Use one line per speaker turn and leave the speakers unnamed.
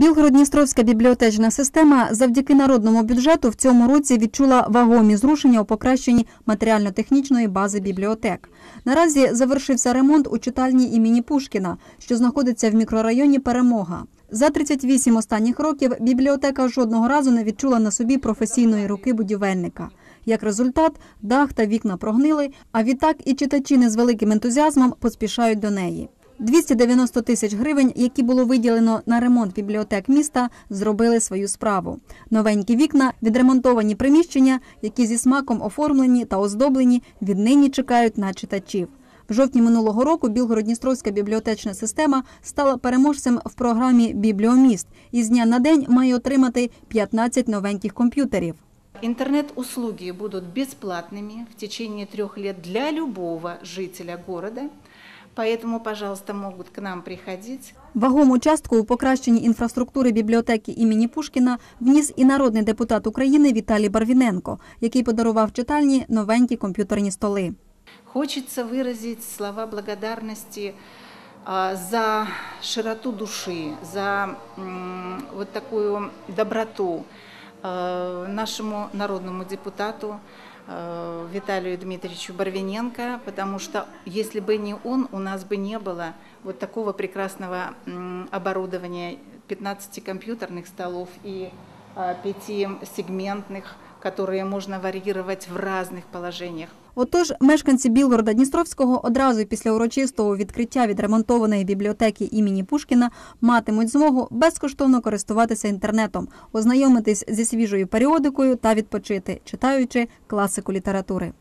Білгород-Дністровська бібліотечна система завдяки народному бюджету в цьому році відчула вагомі зрушення у покращенні матеріально-технічної бази бібліотек. Наразі завершився ремонт у читальні імені Пушкіна, що знаходиться в мікрорайоні Перемога. За 38 останніх років бібліотека жодного разу не відчула на собі професійної руки будівельника. Як результат, дах та вікна прогнили, а відтак і читачі не з великим ентузіазмом поспішають до неї. 290 тисяч гривень, які було виділено на ремонт бібліотек міста, зробили свою справу. Новенькі вікна, відремонтовані приміщення, які зі смаком оформлені та оздоблені, віднині чекають на читачів. В жовтні минулого року Білгород-Дністровська бібліотечна система стала переможцем в програмі Бібліоміст і з дня на день має отримати 15 новеньких комп'ютерів.
Интернет-услуги будут бесплатными в течение трех лет для любого жителя города. Поэтому, пожалуйста, могут к нам приходить.
Вагому частку у покращенні інфраструктури бібліотеки імені Пушкіна вніс і народний депутат України Віталій Барвіненко, який подарував читальні новенькі комп'ютерні столи.
Хочется выразить слова благодарности а, за широту души, за м, вот такую доброту э, нашему народному депутату э, Виталию Дмитриевичу Барвиненко, потому что если бы не он, у нас бы не было вот такого прекрасного оборудования 15 компьютерных столов и а, пятисегментных, которые можно варьировать в разных положениях.
Отож, мешканці Білгорода Дністровського одразу після урочистого відкриття відремонтованої бібліотеки імені Пушкіна матимуть змогу безкоштовно користуватися інтернетом, ознайомитись зі свіжою періодикою та відпочити, читаючи класику літератури.